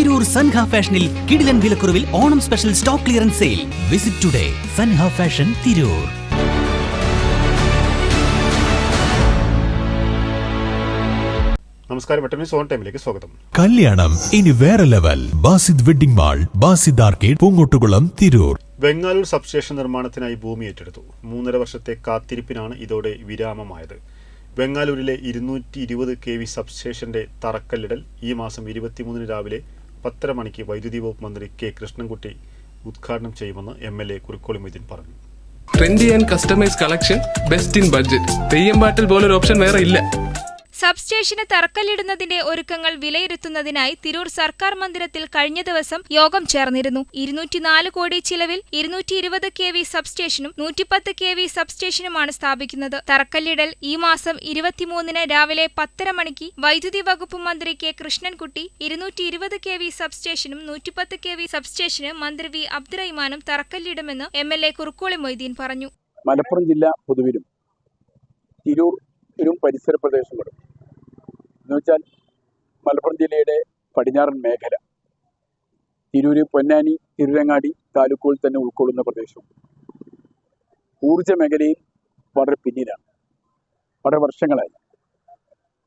തിരൂർ സൻഹ ഫാഷനിൽ കിടിലൻ വിലക്കുറവിൽ Onam special stock clearance sale. Visit today Sanha fashion Tirur. നമസ്കാരം വെട്ടമി സോൺ ടൈമിലേക്ക് സ്വാഗതം. കല്യാണം ഇനി വേറെ level. Basid wedding mall Basid arcade Poongottukulam Tirur. Bangalore substation നിർമ്മാണത്തിനായി ഭൂമി ഏറ്റെടുത്തു. മൂന്നര വർഷത്തെ കാത്തിരിപ്പിനാണ് ഇതോടെ വിരാമമായത്. ബംഗാളൂരിലെ ഇരുന്നൂറ്റി ഇരുപത് കെ വി സബ്സ്റ്റേഷന്റെ തറക്കല്ലിടൽ ഈ മാസം ഇരുപത്തിമൂന്നിന് രാവിലെ പത്തര മണിക്ക് വൈദ്യുതി വകുപ്പ് മന്ത്രി കെ കൃഷ്ണൻകുട്ടി ഉദ്ഘാടനം ചെയ്യുമെന്ന് M L A Kurikkoli Moideen പറഞ്ഞു. Trendy and customise collection best in budget Theyyam പാട്ടിൽ പോലൊരു ഓപ്ഷൻ വേറെ ഇല്ല. സബ്സ്റ്റേഷന് തറക്കല്ലിടുന്നതിന്റെ ഒരുക്കങ്ങൾ വിലയിരുത്തുന്നതിനായി തിരൂർ സർക്കാർ മന്ദിരത്തിൽ കഴിഞ്ഞ ദിവസം യോഗം ചേർന്നിരുന്നു. ഇരുന്നൂറ്റിനാല് കോടി ചിലവിൽ ഇരുന്നൂറ്റി ഇരുപത് കെ വി സബ്സ്റ്റേഷനും നൂറ്റിപ്പത്ത് കെ വി സബ്സ്റ്റേഷനുമാണ് സ്ഥാപിക്കുന്നത്. തറക്കല്ലിടൽ ഈ മാസം ഇരുപത്തിമൂന്നിന് രാവിലെ പത്തര മണിക്ക് വൈദ്യുതി വകുപ്പ് മന്ത്രി കെ കൃഷ്ണൻകുട്ടി ഇരുന്നൂറ്റി ഇരുപത് കെ വി സബ്സ്റ്റേഷനും നൂറ്റിപ്പത്ത് കെ വി സബ്സ്റ്റേഷന് മന്ത്രി വി അബ്ദുറഹിമാനും തറക്കല്ലിടുമെന്ന് M L A Kurukkoli Moideen പറഞ്ഞു. മലപ്പുറം ജില്ല പൊതുവിലും തിരൂരും പരിസര പ്രദേശങ്ങളും എന്ന് വെച്ചാൽ മലപ്പുറം ജില്ലയുടെ പടിഞ്ഞാറൻ മേഖല. തിരൂര് പൊന്നാനി തിരുരങ്ങാടി താലൂക്കുകൾ തന്നെ ഉൾക്കൊള്ളുന്ന പ്രദേശവും ഊർജ മേഖലയിൽ വളരെ പിന്നിലാണ്. വളരെ വർഷങ്ങളായി.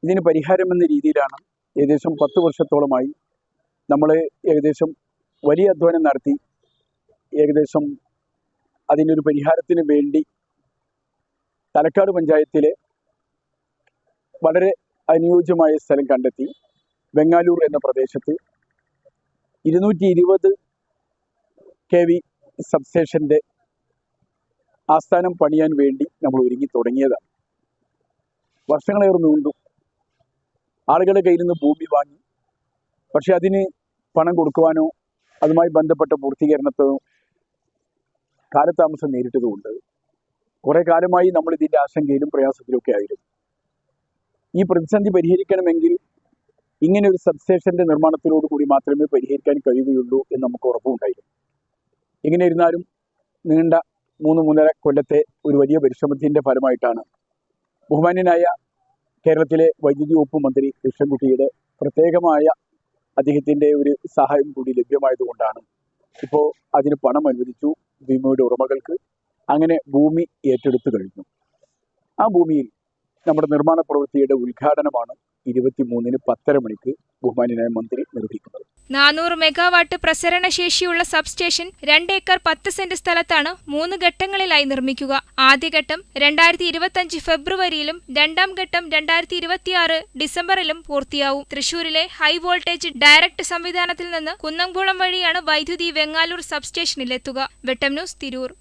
ഇതിന് പരിഹാരം എന്ന രീതിയിലാണ് ഏകദേശം പത്ത് വർഷത്തോളമായി നമ്മൾ ഏകദേശം വലിയ അധ്വാനം നടത്തി ഏകദേശം അതിനൊരു പരിഹാരത്തിന് വേണ്ടി തലക്കാട് പഞ്ചായത്തിലെ വളരെ അനുയോജ്യമായ സ്ഥലം കണ്ടെത്തി. ബംഗാലൂർ എന്ന പ്രദേശത്ത് ഇരുന്നൂറ്റി ഇരുപത് കെ വി സബ്സ്റ്റേഷന്റെ ആസ്ഥാനം പണിയാൻ വേണ്ടി നമ്മൾ ഒരുങ്ങി തുടങ്ങിയതാണ്. വർഷങ്ങളേറെ നീണ്ടു. ആളുകളുടെ കയ്യിൽ നിന്ന് ഭൂമി വാങ്ങി. പക്ഷെ അതിന് പണം കൊടുക്കുവാനോ അതുമായി ബന്ധപ്പെട്ട പൂർത്തീകരണത്തിനോ കാലതാമസം നേരിട്ടതുകൊണ്ട് കുറേ കാലമായി നമ്മൾ ഇതിന്റെ ആശങ്കയിലും പ്രയാസത്തിലും ഒക്കെ ആയിരുന്നു. ഈ പ്രതിസന്ധി പരിഹരിക്കണമെങ്കിൽ ഇങ്ങനെ ഒരു സബ്സ്റ്റേഷന്റെ നിർമ്മാണത്തിലോട് കൂടി മാത്രമേ പരിഹരിക്കാൻ കഴിയുകയുള്ളൂ എന്ന് നമുക്ക് ഉറപ്പുണ്ടായിരുന്നു. ഇങ്ങനെ ഇരുന്നാലും നീണ്ട മൂന്ന് മൂന്നര കൊല്ലത്തെ ഒരു വലിയ പരിശ്രമത്തിന്റെ ഫലമായിട്ടാണ് ബഹുമാന്യനായ കേരളത്തിലെ വൈദ്യുതി വകുപ്പ് മന്ത്രി കൃഷ്ണൻകുട്ടിയുടെ പ്രത്യേകമായ അദ്ദേഹത്തിന്റെ ഒരു സഹായം കൂടി ലഭ്യമായതുകൊണ്ടാണ് ഇപ്പോൾ അതിന് പണം അനുവദിച്ചു ഭീമയുടെ ഉടമകൾക്ക്. അങ്ങനെ ഭൂമി ഏറ്റെടുത്തു കഴിഞ്ഞു. ആ ഭൂമിയിൽ നമ്മുടെ നിർമ്മാണ പ്രവൃത്തിയുടെ ഉദ്ഘാടനമാണ് ഇരുപത്തിമൂന്നിന് പത്തര മണിക്ക് ബഹുമാന്യനായ മന്ത്രി നിർവഹിക്കുന്നത്. നാനൂറ് മെഗാവാട്ട് പ്രസരണശേഷിയുള്ള സബ്സ്റ്റേഷൻ രണ്ട് ഏക്കർ പത്ത് സെന്റ് സ്ഥലത്താണ് മൂന്ന് ഘട്ടങ്ങളിലായി നിർമ്മിക്കുക. ആദ്യഘട്ടം രണ്ടായിരത്തി ഇരുപത്തിയഞ്ച് ഫെബ്രുവരിയിലും രണ്ടാം ഘട്ടം രണ്ടായിരത്തി ഇരുപത്തിയാറ് ഡിസംബറിലും പൂർത്തിയാവും. തൃശൂരിലെ ഹൈ വോൾട്ടേജ് ഡയറക്ട് സംവിധാനത്തിൽ നിന്ന് കുന്നംകുളം വഴിയാണ് വൈദ്യുതി വെങ്ങാലൂർ സബ്സ്റ്റേഷനിലെത്തുക. വെട്ടം ന്യൂസ് തിരൂർ.